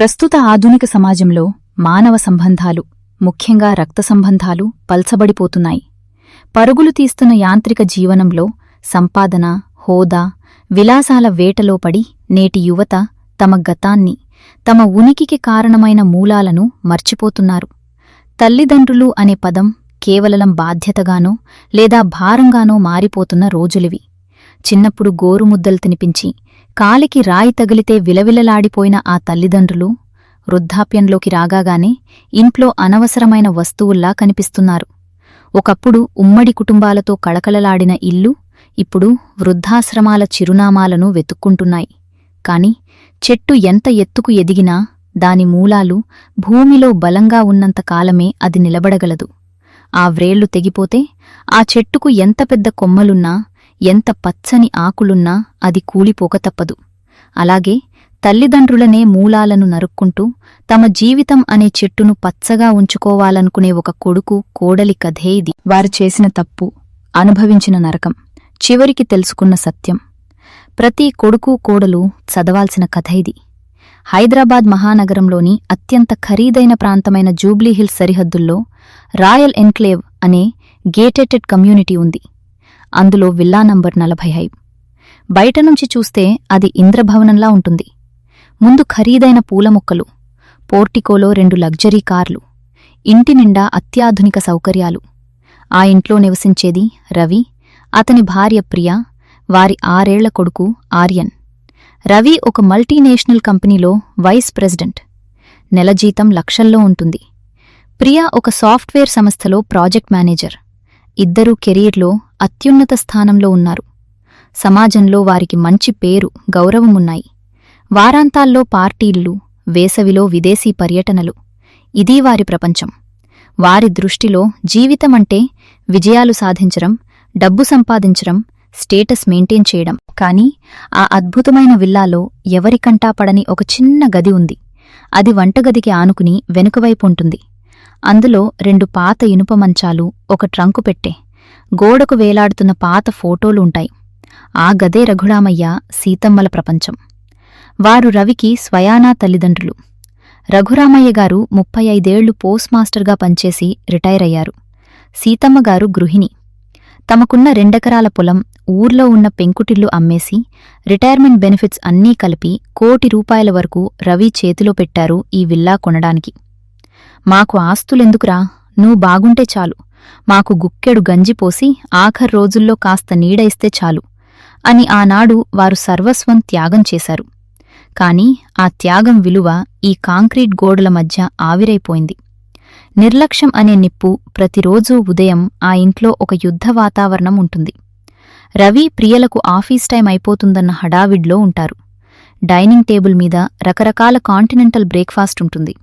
ప్రస్తుత ఆధునిక సమాజంలో మానవ సంబంధాలు ముఖ్యంగా రక్త సంబంధాలు పల్చబడిపోతున్నాయి. పరుగులు తీస్తున్న యాంత్రిక జీవనంలో సంపాదన హోదా విలాసాల వేటలో పడి నేటి యువత తమ గతాన్ని తమ ఉనికికి కారణమైన మూలాలను మర్చిపోతున్నారు. తల్లిదండ్రులు అనే పదం కేవలం బాధ్యతగానో లేదా భారంగానో మారిపోతున్న రోజులివి. చిన్నప్పుడు గోరుముద్దలు తినిపించి కాలికి రాయి తగిలితే విలవిలలాడిపోయిన ఆ తల్లిదండ్రులు వృద్ధాప్యంలోకి రాగాగానే ఇంట్లో అనవసరమైన వస్తువుల్లా కనిపిస్తున్నారు. ఒకప్పుడు ఉమ్మడి కుటుంబాలతో కళకళలాడిన ఇల్లు ఇప్పుడు వృద్ధాశ్రమాల చిరునామాలను వెతుక్కుంటున్నాయి. కాని చెట్టు ఎంత ఎత్తుకు ఎదిగినా దాని మూలాలు భూమిలో బలంగా ఉన్నంతకాలమే అది నిలబడగలదు. ఆ వ్రేళ్ళు తెగిపోతే ఆ చెట్టుకు ఎంత పెద్ద కొమ్మలున్నా ఎంత పచ్చని ఆకులున్నా అది కూలిపోక తప్పదు. అలాగే తల్లిదండ్రులనే మూలాలను నరుక్కుంటూ తమ జీవితం అనే చెట్టును పచ్చగా ఉంచుకోవాలనుకునే ఒక కొడుకు కోడలి కథే ఇది. వారు చేసిన తప్పు అనుభవించిన నరకం. చివరికి తెలుసుకున్న సత్యం. ప్రతి కొడుకు కోడలు చదవాల్సిన కథ ఇది. హైదరాబాద్ మహానగరంలోని అత్యంత ఖరీదైన ప్రాంతమైన జూబ్లీహిల్స్ సరిహద్దుల్లో రాయల్ ఎన్క్లేవ్ అనే గేటెటెడ్ కమ్యూనిటీ ఉంది. అందులో విల్లా నంబర్ నలభై ఐదు బయట నుంచి చూస్తే అది ఇంద్రభవనంలా ఉంటుంది. ముందు ఖరీదైన పూల మొక్కలు పోర్టికోలో రెండు లగ్జరీ కార్లు ఇంటి నిండా అత్యాధునిక సౌకర్యాలు. ఆ ఇంట్లో నివసించేది రవి అతని భార్య ప్రియ వారి ఆరేళ్ళ కొడుకు ఆర్యన్. రవి ఒక మల్టీనేషనల్ కంపెనీలో వైస్ ప్రెసిడెంట్. నెల జీతం లక్షల్లో ఉంటుంది. ప్రియా ఒక సాఫ్ట్వేర్ సంస్థలో ప్రాజెక్ట్ మేనేజర్. ఇద్దరూ కెరీర్లో అత్యున్నత స్థానంలో ఉన్నారు. సమాజంలో వారికి మంచి పేరు గౌరవమున్నాయి. వారాంతాల్లో పార్టీళ్ళు వేసవిలో విదేశీ పర్యటనలు. ఇదీ వారి ప్రపంచం. వారి దృష్టిలో జీవితమంటే విజయాలు సాధించడం డబ్బు సంపాదించడం స్టేటస్ మెయింటైన్ చేయడం. కాని ఆ అద్భుతమైన విల్లాలో ఎవరికంటా పడని ఒక చిన్న గది ఉంది. అది వంటగదికి ఆనుకుని వెనుకవైపు ఉంటుంది. అందులో రెండు పాత ఇనుప మంచాలు ఒక ట్రంకు పెట్టే. గోడకు వేలాడుతున్న పాత ఫోటోలు ఉంటాయి ఆ గదే రఘురామయ్య సీతమ్మల ప్రపంచం. వారు రవికి స్వయానా తల్లిదండ్రులు. రఘురామయ్య గారు ముప్పై ఐదేళ్ళు పోస్ట్మాస్టర్గా పనిచేసి రిటైరయ్యారు. సీతమ్మగారు గృహిణి. తమకున్న రెండెకరాల పొలం ఊర్లో ఉన్న పెంకుటిల్లు అమ్మేసి రిటైర్మెంట్ బెనిఫిట్స్ అన్నీ కలిపి కోటి రూపాయల వరకు రవి చేతిలో పెట్టారు ఈ విల్లా కొనడానికి. మాకు ఆస్తులెందుకురా? నువ్వు బాగుంటే చాలు. మాకు గుక్కెడు గంజిపోసి ఆఖర్ రోజుల్లో కాస్త నీడ ఇస్తే చాలు అని ఆనాడు వారు సర్వస్వం త్యాగం చేశారు. కాని ఆ త్యాగం విలువ ఈ కాంక్రీట్ గోడల మధ్య ఆవిరైపోయింది. నిర్లక్ష్యం అనే నిప్పు ప్రతిరోజూ ఉదయం ఆ ఇంట్లో ఒక యుద్ధ వాతావరణం ఉంటుంది. రవి ప్రియలకు ఆఫీస్ టైం అయిపోతుందన్న హడావిడ్లో ఉంటారు. డైనింగ్ టేబుల్ మీద రకరకాల కాంటినెంటల్ బ్రేక్ఫాస్ట్ ఉంటుంది.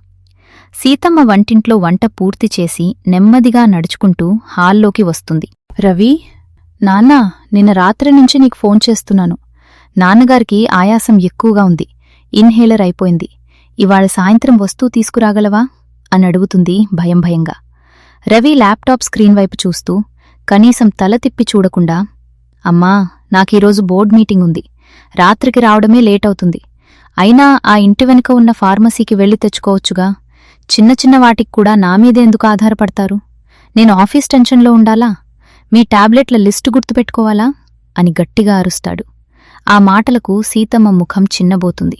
సీతమ్మ వంటింట్లో వంట పూర్తి చేసి నెమ్మదిగా నడుచుకుంటూ హాల్లోకి వస్తుంది. రవి నాన్నా నిన్న రాత్రి నుంచి నీకు ఫోన్ చేస్తున్నాను. నాన్నగారికి ఆయాసం ఎక్కువగా ఉంది. ఇన్హేలర్ అయిపోయింది. ఇవాళ సాయంత్రం వస్తూ తీసుకురాగలవా? అని అడుగుతుంది భయం భయంగా. రవి ల్యాప్టాప్ స్క్రీన్ వైపు చూస్తూ కనీసం తల తిప్పి చూడకుండా అమ్మా నాకీరోజు బోర్డ్ మీటింగ్ ఉంది. రాత్రికి రావడమే లేట్ అవుతుంది. అయినా ఆ ఇంటి వెనుక ఉన్న ఫార్మసీకి వెళ్ళి తెచ్చుకోవచ్చుగా? చిన్న చిన్న వాటికి కూడా నా మీదెందుకు ఆధారపడతారు? నేను ఆఫీస్ టెన్షన్లో ఉండాలా? మీ టాబ్లెట్ల లిస్టు గుర్తుపెట్టుకోవాలా? అని గట్టిగా అరుస్తాడు. ఆ మాటలకు సీతమ్మ ముఖం చిన్నబోతుంది.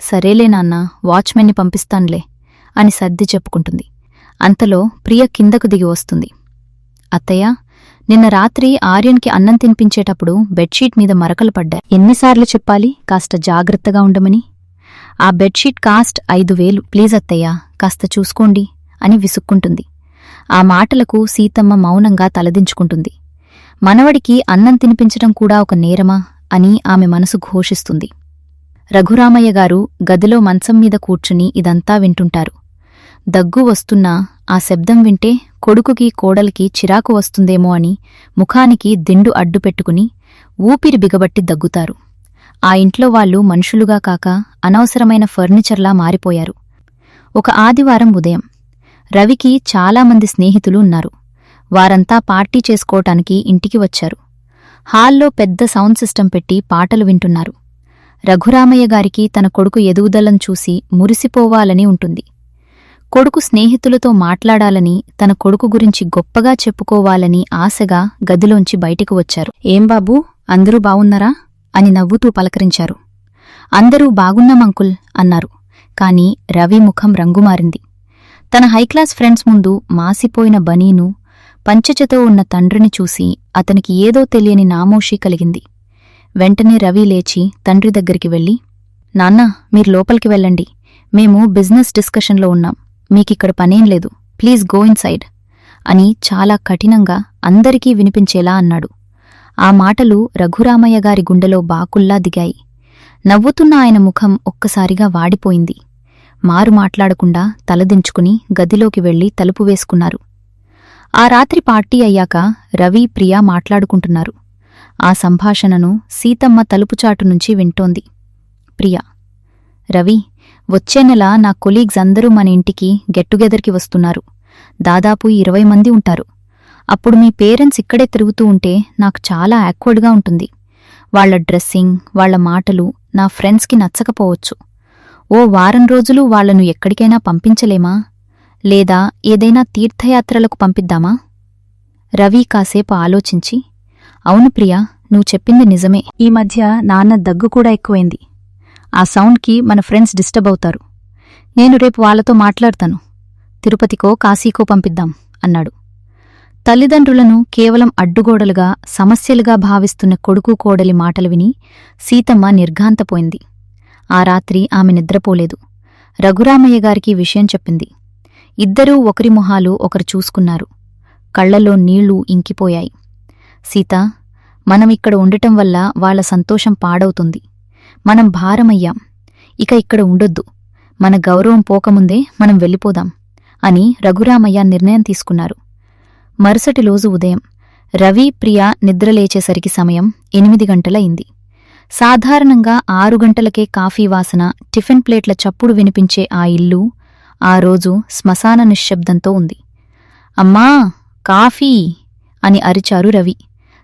సరేలే నాన్న వాచ్మెన్ని పంపిస్తాన్లే అని సర్ది చెప్పుకుంటుంది. అంతలో ప్రియ కిందకు దిగి వస్తుంది. అత్తయ్య నిన్న రాత్రి ఆర్యన్కి అన్నం తినిపించేటప్పుడు బెడ్షీట్ మీద మరకలు పడ్డా. ఎన్నిసార్లు చెప్పాలి? కాస్త జాగ్రత్తగా ఉండమని. ఆ బెడ్షీట్ కాస్ట్ ఐదు వేలు. ప్లీజ్ అత్తయ్యా కాస్త చూసుకోండి అని విసుక్కుంటుంది. ఆ మాటలకు సీతమ్మ మౌనంగా తలదించుకుంటుంది. మనవడికి అన్నం తినిపించడం కూడా ఒక నేరమా అని ఆమె మనసు ఘోషిస్తుంది. రఘురామయ్య గారు గదిలో మంచం మీద కూర్చుని ఇదంతా వింటుంటారు. దగ్గు వస్తున్నా ఆ శబ్దం వింటే కొడుకుకి కోడలికి చిరాకు వస్తుందేమో అని ముఖానికి దిండు అడ్డుపెట్టుకుని ఊపిరి బిగబట్టి దగ్గుతారు. ఆ ఇంట్లో వాళ్ళు మనుషులుగా కాక అనవసరమైన ఫర్నిచర్లా మారిపోయారు. ఒక ఆదివారం ఉదయం రవికి చాలామంది స్నేహితులు ఉన్నారు. వారంతా పార్టీ చేసుకోవటానికి ఇంటికి వచ్చారు. హాల్లో పెద్ద సౌండ్ సిస్టం పెట్టి పాటలు వింటున్నారు. రఘురామయ్య గారికి తన కొడుకు ఎదుగుదలను చూసి మురిసిపోవాలని ఉంటుంది. కొడుకు స్నేహితులతో మాట్లాడాలని తన కొడుకు గురించి గొప్పగా చెప్పుకోవాలని ఆశగా గదిలోంచి బయటికి వచ్చారు. ఏం బాబూ? అందరూ బావున్నారా? అని నవ్వుతూ పలకరించారు. అందరూ బాగున్నాం అంకుల్ అన్నారు. కాని రవి ముఖం రంగుమారింది తన హైక్లాస్ ఫ్రెండ్స్ ముందు మాసిపోయిన బనీను పంచచతో ఉన్న తండ్రిని చూసి అతనికి ఏదో తెలియని నామోషి కలిగింది. వెంటనే రవి లేచి తండ్రి దగ్గరికి వెళ్ళి నాన్నా మీరు లోపలికి వెళ్ళండి. మేము బిజినెస్ డిస్కషన్లో ఉన్నాం. మీకిక్కడ పనేం లేదు. ప్లీజ్ గో ఇన్ సైడ్ అని చాలా కఠినంగా అందరికీ వినిపించేలా అన్నాడు. ఆ మాటలు రఘురామయ్య గారి గుండెలో బాకుల్లా దిగాయి. నవ్వుతున్న ఆయన ముఖం ఒక్కసారిగా వాడిపోయింది. మారు మాట్లాడకుండా తలదించుకుని గదిలోకి వెళ్ళి తలుపు వేసుకున్నారు. ఆ రాత్రి పార్టీ అయ్యాక రవి ప్రియా మాట్లాడుకుంటున్నారు. ఆ సంభాషణను సీతమ్మ తలుపుచాటు నుంచి వింటోంది. ప్రియా రవి వచ్చే నెల నా కొలీగ్స్ అందరూ మన ఇంటికి గెట్టుగెదర్కి వస్తున్నారు. దాదాపు ఇరవై మంది ఉంటారు. అప్పుడు మీ పేరెంట్స్ ఇక్కడే తిరుగుతూ ఉంటే నాకు చాలా యాక్వర్డ్గా ఉంటుంది. వాళ్ళ డ్రెస్సింగ్ వాళ్ళ మాటలు నా ఫ్రెండ్స్కి నచ్చకపోవచ్చు. ఓ వారం రోజులు వాళ్ళను ఎక్కడికైనా పంపించలేమా? లేదా ఏదైనా తీర్థయాత్రలకు పంపిద్దామా? రవి కాసేపు ఆలోచించి అవును ప్రియా నువ్వు చెప్పింది నిజమే. ఈ మధ్య నాన్న దగ్గు కూడా ఎక్కువైంది. ఆ సౌండ్కి మన ఫ్రెండ్స్ డిస్టర్బ్ అవుతారు. నేను రేపు వాళ్ళతో మాట్లాడతాను. తిరుపతికో కాశీకో పంపిద్దాం అన్నాడు. తల్లిదండ్రులను కేవలం అడ్డుగోడలుగా సమస్యలుగా భావిస్తున్న కొడుకు కోడలి మాటలు విని సీతమ్మ నిర్ఘాంతపోయింది. ఆ రాత్రి ఆమె నిద్రపోలేదు. రఘురామయ్య గారికి విషయం చెప్పింది. ఇద్దరూ ఒకరి మొహాలు ఒకరు చూసుకున్నారు. కళ్ళలో నీళ్ళు ఇంకిపోయాయి. సీత మనమిక్కడ ఉండటం వల్ల వాళ్ళ సంతోషం పాడవుతుంది. మనం భారమయ్యాం. ఇక ఇక్కడ ఉండొద్దు. మన గౌరవం పోకముందే మనం వెళ్ళిపోదాం అని రఘురామయ్య నిర్ణయం తీసుకున్నారు. మరుసటి రోజు ఉదయం రవి ప్రియా నిద్రలేచేసరికి సమయం ఎనిమిది గంటలయింది. సాధారణంగా ఆరు గంటలకే కాఫీ వాసన టిఫిన్ ప్లేట్ల చప్పుడు వినిపించే ఆ ఇల్లు ఆ రోజు శ్మశాన నిశ్శబ్దంతో ఉంది. అమ్మా కాఫీ! అని అరిచారు రవి.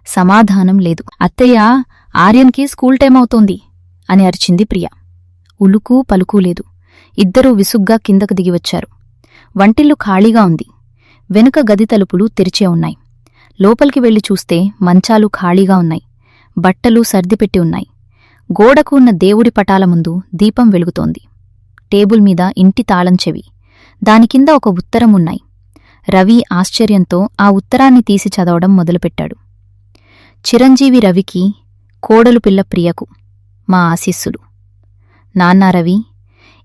సమాధానం లేదు. అత్తయ్య ఆర్యన్కి స్కూల్ టైం అవుతోంది అని అరిచింది ప్రియ. ఉలుకు పలుకూ లేదు. ఇద్దరూ విసుగ్గా కిందకు దిగివచ్చారు. వంటిల్లు ఖాళీగా ఉంది. వెనుక గది తలుపులు తెరిచే ఉన్నాయి. లోపలికి వెళ్ళి చూస్తే మంచాలు ఖాళీగా ఉన్నాయి. బట్టలు సర్దిపెట్టి ఉన్నాయి. గోడకు ఉన్న దేవుడి పటాల ముందు దీపం వెలుగుతోంది. టేబుల్ మీద ఇంటి తాళం చెవి. దాని కింద ఒక ఉత్తరం ఉన్నాయి. రవి ఆశ్చర్యంతో ఆ ఉత్తరాన్ని తీసి చదవడం మొదలుపెట్టాడు. చిరంజీవి రవికి కోడలు పిల్ల ప్రియకు మా ఆశీస్సులు. నాన్నా రవి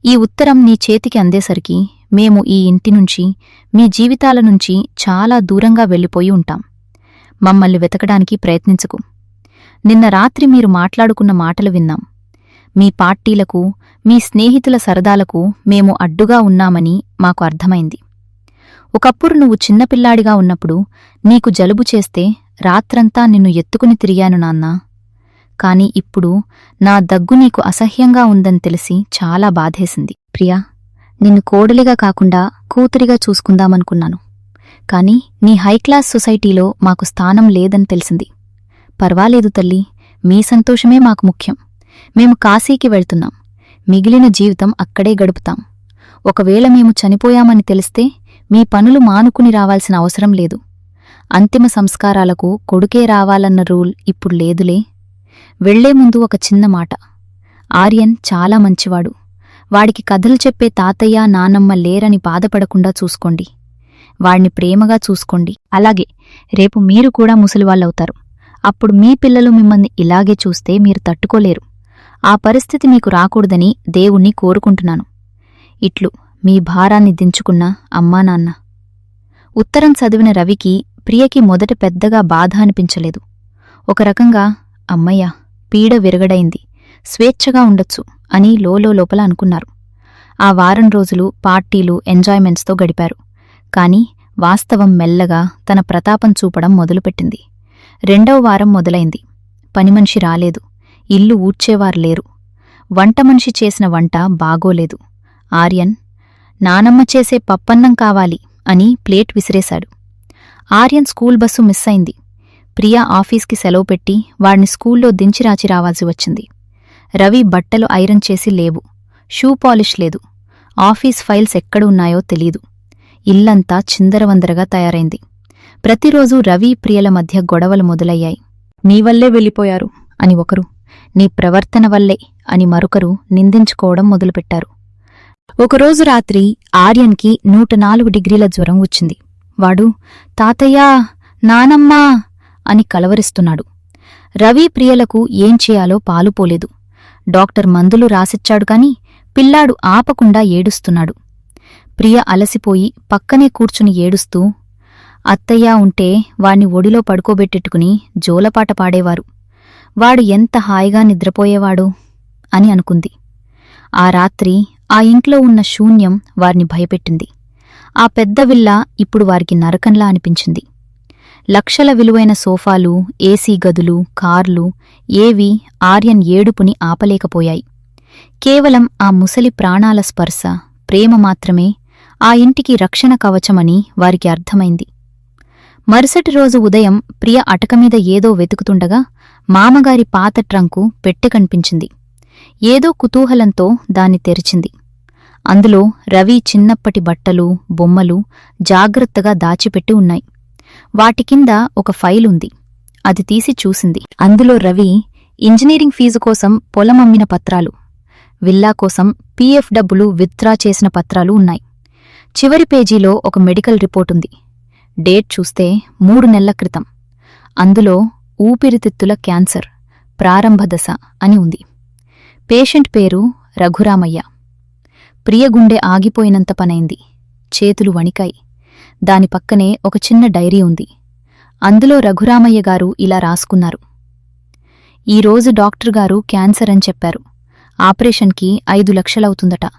ఈ ఉత్తరం నీ చేతికి అందేసరికి మేము ఈ ఇంటి నుంచి మీ జీవితాల నుంచి చాలా దూరంగా వెళ్ళిపోయి ఉంటాం. మమ్మల్ని వెతకడానికి ప్రయత్నించకు. నిన్న రాత్రి మీరు మాట్లాడుకున్న మాటలు విన్నాం. మీ పార్టీలకు మీ స్నేహితుల సరదాలకు మేము అడ్డుగా ఉన్నామని మాకు అర్థమైంది. ఒకప్పుడు నువ్వు చిన్నపిల్లాడిగా ఉన్నప్పుడు నీకు జలుబు చేస్తే రాత్రంతా నిన్ను ఎత్తుకుని తిరిగాను నాన్నా. కాని ఇప్పుడు నా దగ్గు నీకు అసహ్యంగా ఉందని తెలిసి చాలా బాధేసింది. ప్రియా నిన్ను కోడలిగా కాకుండా కూతురిగా చూసుకుందామనుకున్నాను. కాని నీ హైక్లాస్ సొసైటీలో మాకు స్థానం లేదని తెలిసింది. పర్వాలేదు తల్లి మీ సంతోషమే మాకు ముఖ్యం. మేము కాశీకి వెళ్తున్నాం. మిగిలిన జీవితం అక్కడే గడుపుతాం. ఒకవేళ మేము చనిపోయామని తెలిస్తే మీ పనులు మానుకుని రావాల్సిన అవసరం లేదు. అంతిమ సంస్కారాలకు కొడుకే రావాలన్న రూల్ ఇప్పుడు లేదులే. వెళ్ళే ముందు ఒక చిన్న మాట. ఆర్యన్ చాలా మంచివాడు. వాడికి కథలు చెప్పే తాతయ్య నానమ్మ లేరని బాధపడకుండా చూసుకోండి. వాణ్ణి ప్రేమగా చూసుకోండి. అలాగే రేపు మీరు కూడా ముసలివాళ్ళవుతారు. అప్పుడు మీ పిల్లలు మిమ్మల్ని ఇలాగే చూస్తే మీరు తట్టుకోలేరు. ఆ పరిస్థితి మీకు రాకూడదని దేవుణ్ణి కోరుకుంటున్నాను. ఇట్లు మీ భారాన్ని దించుకున్న అమ్మా నాన్న. ఉత్తరం చదివిన రవికి ప్రియకి మొదట పెద్దగా బాధ అనిపించలేదు. ఒక రకంగా అమ్మయ్య పీడ విరగడైంది. స్వేచ్ఛగా ఉండొచ్చు అని లోలో లోపల అనుకున్నారు. ఆ వారం రోజులు పార్టీలు ఎంజాయ్మెంట్స్తో గడిపారు. కాని వాస్తవం మెల్లగా తన ప్రతాపం చూపడం మొదలుపెట్టింది. రెండవ వారం మొదలైంది. పనిమనిషి రాలేదు. ఇల్లు ఊడ్చేవారు లేరు. వంట మనిషి చేసిన వంట బాగోలేదు. ఆర్యన్ నానమ్మ చేసే పప్పన్నం కావాలి అని ప్లేట్ విసిరేశాడు. ఆర్యన్ స్కూల్ బస్సు మిస్ అయింది. ప్రియా ఆఫీస్కి సెలవు పెట్టి వాడిని స్కూల్లో దించిరాచి రావాల్సి వచ్చింది. రవి బట్టలు ఐరన్ చేసి లేవు. షూ పాలిష్ లేదు. ఆఫీస్ ఫైల్స్ ఎక్కడ ఉన్నాయో తెలీదు. ఇల్లంతా చిందరవందరగా తయారైంది. ప్రతిరోజూ రవి ప్రియల మధ్య గొడవలు మొదలయ్యాయి. నీవల్లే వెళ్ళిపోయారు అని ఒకరు. నీ ప్రవర్తన వల్లే అని మరొకరు నిందించుకోవడం మొదలుపెట్టారు. ఒకరోజు రాత్రి ఆర్యన్కి నూట నాలుగు డిగ్రీల జ్వరం వచ్చింది. వాడు తాతయ్యా నానమ్మా అని కలవరిస్తున్నాడు. రవి ప్రియలకు ఏం చేయాలో పాలుపోలేదు డాక్టర్ మందులు రాసిచ్చాడు కాని పిల్లాడు ఆపకుండా ఏడుస్తున్నాడు. ప్రియ అలసిపోయి పక్కనే కూర్చుని ఏడుస్తూ అత్తయ్యా ఉంటే వాణ్ణి ఒడిలో పడుకోబెట్టెట్టుకుని జోలపాట పాడేవారు. వాడు ఎంత హాయిగా నిద్రపోయేవాడు? అని అనుకుంది. ఆ రాత్రి ఆ ఇంట్లో ఉన్న శూన్యం వారిని భయపెట్టింది. ఆ పెద్ద విల్లా ఇప్పుడు వారికి నరకంలా అనిపించింది. లక్షల విలువైన సోఫాలు ఏసీ గదులు కార్లు ఏవి ఆర్యన్ ఏడుపుని ఆపలేకపోయాయి. కేవలం ఆ ముసలి ప్రాణాల స్పర్శ ప్రేమ మాత్రమే ఆ ఇంటికి రక్షణ కవచమని వారికి అర్థమైంది. మరుసటి రోజు ఉదయం ప్రియ అటకమీద ఏదో వెతుకుతుండగా మామగారి పాత ట్రంకు పెట్టె కనిపించింది. ఏదో కుతూహలంతో దాన్ని తెరిచింది. అందులో రవి చిన్నప్పటి బట్టలు బొమ్మలు జాగ్రత్తగా దాచిపెట్టి ఉన్నాయి. వాటి కింద ఒక ఫైల్ ఉంది. అది తీసి చూసింది. అందులో రవి ఇంజనీరింగ్ ఫీజు కోసం పొలం అమ్మిన పత్రాలు. విల్లా కోసం పీఎఫ్ డబ్బులు విత్డ్రా చేసిన పత్రాలు ఉన్నాయి. చివరి పేజీలో ఒక మెడికల్ రిపోర్ట్ ఉంది. డేట్ చూస్తే మూడు నెలల క్రితం. అందులో ఊపిరితిత్తుల క్యాన్సర్ ప్రారంభ దశ అని ఉంది. పేషెంట్ పేరు రఘురామయ్య. ప్రియగుండె ఆగిపోయినంత పనైంది. చేతులు వణికాయి. దాని పక్కనే ఒక చిన్న డైరీ ఉంది. అందులో రఘురామయ్య గారు ఇలా రాసుకున్నారు. ఈరోజు డాక్టర్ గారు క్యాన్సర్ అని చెప్పారు. ఆపరేషన్కి ఐదు లక్షలవుతుందట.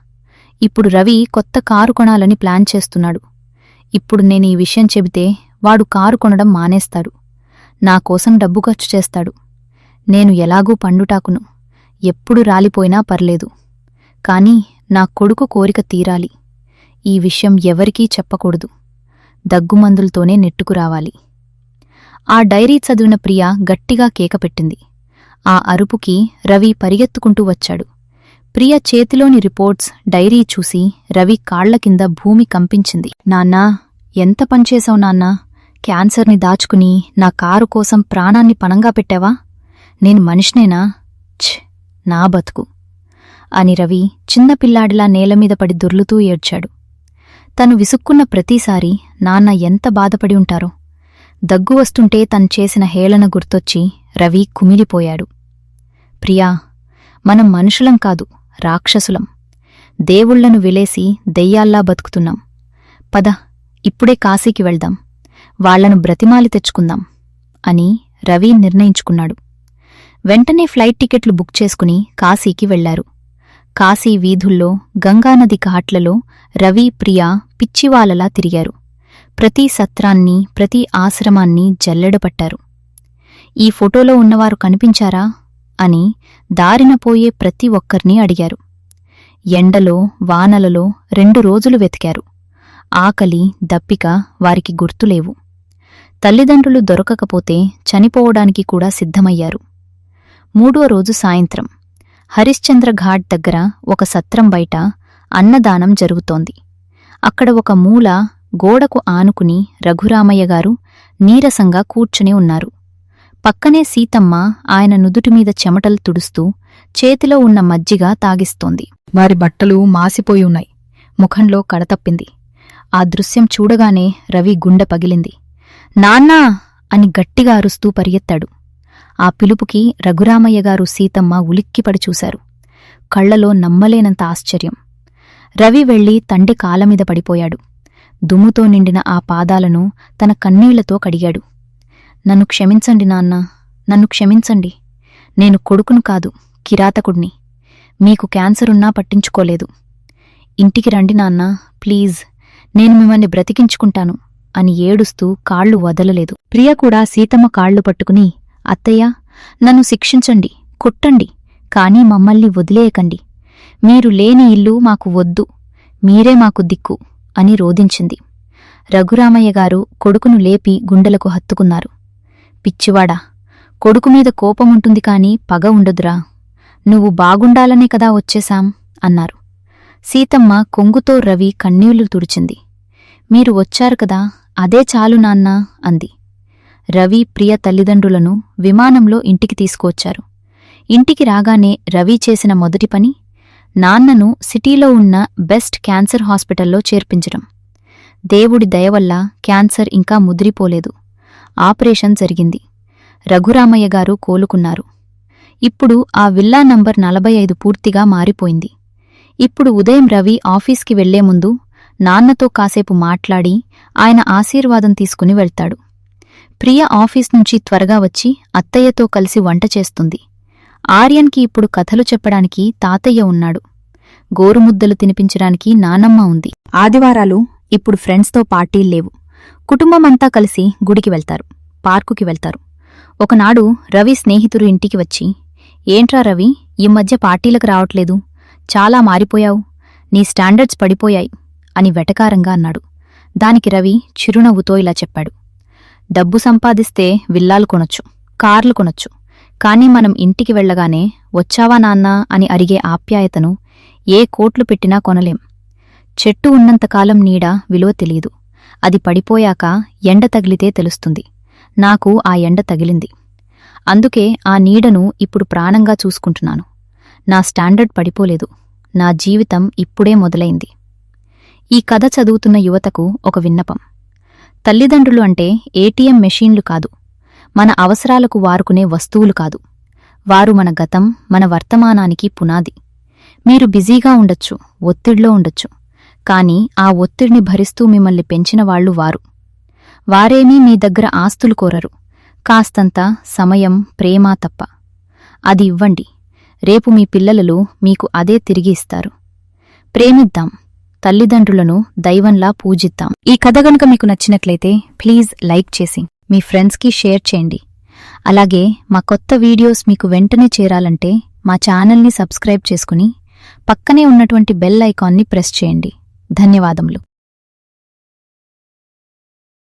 ఇప్పుడు రవి కొత్త కారు కొనాలని ప్లాన్ చేస్తున్నాడు. ఇప్పుడు నేను ఈ విషయం చెబితే వాడు కారు కొనడం మానేస్తాడు. నా కోసం డబ్బు ఖర్చు చేస్తాడు. నేను ఎలాగూ పండుటాకును. ఎప్పుడు రాలిపోయినా పర్లేదు. కాని నా కొడుకు కోరిక తీరాలి. ఈ విషయం ఎవరికీ చెప్పకూడదు. దగ్గుమందులతోనే నెట్టుకురావాలి ఆ డైరీ చదివిన ప్రియ గట్టిగా కేకపెట్టింది ఆ అరుపుకి రవి పరిగెత్తుకుంటూ వచ్చాడు. ప్రియ చేతిలోని రిపోర్ట్స్ డైరీ చూసి రవి కాళ్ళ కింద భూమి కంపించింది. నాన్నా ఎంత పనిచేశావు నాన్నా? క్యాన్సర్ని దాచుకుని నా కారు కోసం ప్రాణాన్ని పణంగా పెట్టావా? నేను మనిషినేనా? ఛ్ నా బతుకు అని రవి చిన్నపిల్లాడిలా నేలమీద పడి దొర్లుతూ ఏడ్చాడు. తను విసుక్కున్న ప్రతిసారి నాన్న ఎంత బాధపడి ఉంటారో. దగ్గు వస్తుంటే తను చేసిన హేళన గుర్తొచ్చి రవి కుమిలిపోయాడు. ప్రియా మనం మనుషులం కాదు రాక్షసులం. దేవుళ్ళను విలేసి దెయ్యాల్లా బతుకుతున్నాం. పద ఇప్పుడే కాశీకి వెళ్దాం. వాళ్ళను బ్రతిమాలి తెచ్చుకుందాం అని రవి నిర్ణయించుకున్నాడు. వెంటనే ఫ్లైట్ టికెట్లు బుక్ చేసుకుని కాశీకి వెళ్ళారు. కాశీ వీధుల్లో గంగానది ఘాట్లలో రవి ప్రియా పిచ్చివాలలా తిరిగారు. ప్రతి సత్రాన్ని ప్రతి ఆశ్రమాన్ని జల్లెడపట్టారు. ఈ ఫోటోలో ఉన్నవారు కనిపించారా? అని దారినపోయే ప్రతి ఒక్కర్నీ అడిగారు. ఎండలో వానలలో రెండు రోజులు వెతికారు. ఆకలి దప్పిక వారికి గుర్తులేవు. తల్లిదండ్రులు దొరకకపోతే చనిపోవడానికి కూడా సిద్ధమయ్యారు. మూడో రోజు సాయంత్రం. హరిశ్చంద్ర ఘాట్ దగ్గర ఒక సత్రం బయట అన్నదానం జరుగుతోంది. అక్కడ ఒక మూల గోడకు ఆనుకుని రఘురామయ్య గారు నీరసంగా కూర్చుని ఉన్నారు. పక్కనే సీతమ్మ ఆయన నుదుటిమీద చెమటలు తుడుస్తూ చేతిలో ఉన్న మజ్జిగ తాగిస్తోంది. వారి బట్టలు మాసిపోయి ఉన్నాయి. ముఖంలో కడతప్పింది ఆ దృశ్యం చూడగానే రవి గుండె పగిలింది. నాన్నా అని గట్టిగా అరుస్తూ పరిగెత్తాడు. ఆ పిలుపుకి రఘురామయ్య గారు సీతమ్మ ఉలిక్కిపడి చూశారు. కళ్ళలో నమ్మలేనంత ఆశ్చర్యం. రవి వెళ్ళి తండ్రి కాలమీద పడిపోయాడు. దుమ్ముతో నిండిన ఆ పాదాలను తన కన్నీళ్ళతో కడిగాడు. నన్ను క్షమించండి నాన్న నన్ను క్షమించండి. నేను కొడుకును కాదు కిరాతకుడిని. మీకు క్యాన్సరున్నా పట్టించుకోలేదు. ఇంటికి రండి నాన్నా ప్లీజ్. నేను మిమ్మల్ని బ్రతికించుకుంటాను అని ఏడుస్తూ కాళ్ళు వదలలేదు. ప్రియ కూడా సీతమ్మ కాళ్ళు పట్టుకుని అత్తయ్య నన్ను శిక్షించండి కొట్టండి కాని మమ్మల్ని వదిలేయకండి. మీరు లేని ఇల్లు మాకు వద్దు మీరే మాకు దిక్కు అని రోదించింది రఘురామయ్య గారు కొడుకును లేపి గుండెలకు హత్తుకున్నారు. పిచ్చివాడా కొడుకుమీద కోపముంటుంది కాని పగ ఉండదురా. నువ్వు బాగుండాలనే కదా వచ్చేశాం అన్నారు. సీతమ్మ కొంగుతో రవి కన్నీళ్ళు తుడిచింది. మీరు వచ్చారు కదా అదే చాలు నాన్నా అంది. రవి ప్రియ తల్లిదండ్రులను విమానంలో ఇంటికి తీసుకువచ్చారు. ఇంటికి రాగానే రవి చేసిన మొదటి పని నాన్నను సిటీలో ఉన్న బెస్ట్ క్యాన్సర్ హాస్పిటల్లో చేర్పించడం. దేవుడి దయవల్ల క్యాన్సర్ ఇంకా ముదిరిపోలేదు. ఆపరేషన్ జరిగింది. రఘురామయ్య గారు కోలుకున్నారు. ఇప్పుడు ఆ విల్లా నంబర్ నలభై ఐదు పూర్తిగా మారిపోయింది. ఇప్పుడు ఉదయం రవి ఆఫీస్కి వెళ్ళే ముందు నాన్నతో కాసేపు మాట్లాడి ఆయన ఆశీర్వాదం తీసుకుని వెళ్తాడు. ప్రియ ఆఫీస్ నుంచి త్వరగా వచ్చి అత్తయ్యతో కలిసి వంట చేస్తుంది. ఆర్యన్కి ఇప్పుడు కథలు చెప్పడానికి తాతయ్య ఉన్నాడు. గోరుముద్దలు తినిపించడానికి నానమ్మ ఉంది. ఆదివారాలు ఇప్పుడు ఫ్రెండ్స్తో పార్టీల్లేవు కుటుంబమంతా కలిసి గుడికి వెళ్తారు పార్కుకి వెళ్తారు. ఒకనాడు రవి స్నేహితుడు ఇంటికి వచ్చి ఏంట్రా రవి ఈ మధ్య పార్టీలకు రావట్లేదు. చాలా మారిపోయావు. నీ స్టాండర్డ్స్ పడిపోయాయి అని వెటకారంగా అన్నాడు. దానికి రవి చిరునవ్వుతో ఇలా చెప్పాడు. డబ్బు సంపాదిస్తే విల్లాలు కొనొచ్చు కార్లు కొనొచ్చు. కాని మనం ఇంటికి వెళ్ళగానే వచ్చావా నాన్నా? అని అరిగే ఆప్యాయతను ఏ కోట్లు పెట్టినా కొనలేం. చెట్టు ఉన్నంతకాలం నీడ విలువ తెలియదు. అది పడిపోయాక ఎండ తగిలితే తెలుస్తుంది. నాకు ఆ ఎండ తగిలింది. అందుకే ఆ నీడను ఇప్పుడు ప్రాణంగా చూసుకుంటున్నాను. నా స్టాండర్డ్ పడిపోలేదు. నా జీవితం ఇప్పుడే మొదలైంది. ఈ కథ చదువుతున్న యువతకు ఒక విన్నపం. తల్లిదండ్రులు అంటే ఏటీఎం మెషీన్లు కాదు. మన అవసరాలకు వారుకునే వస్తువులు కాదు. వారు మన గతం మన వర్తమానానికి పునాది. మీరు బిజీగా ఉండొచ్చు ఒత్తిడిలో ఉండొచ్చు. కాని ఆ ఒత్తిడిని భరిస్తూ మిమ్మల్ని పెంచినవాళ్ళు వారు. వారేమీ మీ దగ్గర ఆస్తులు కోరరు. కాస్తంత సమయం ప్రేమ తప్ప. అది ఇవ్వండి. రేపు మీ పిల్లలలో మీకు అదే తిరిగి ఇస్తారు. ప్రేమిద్దాం. తల్లిదండ్రులను దైవంలా పూజిద్దాం. ఈ కథ గనుక మీకు నచ్చినట్లయితే ప్లీజ్ లైక్ చేసి మీ ఫ్రెండ్స్కి షేర్ చేయండి. అలాగే మా కొత్త వీడియోస్ మీకు వెంటనే చేరాలంటే మా ఛానల్ని సబ్స్క్రైబ్ చేసుకుని పక్కనే ఉన్నటువంటి బెల్ ఐకాన్ని ప్రెస్ చేయండి. ధన్యవాదములు.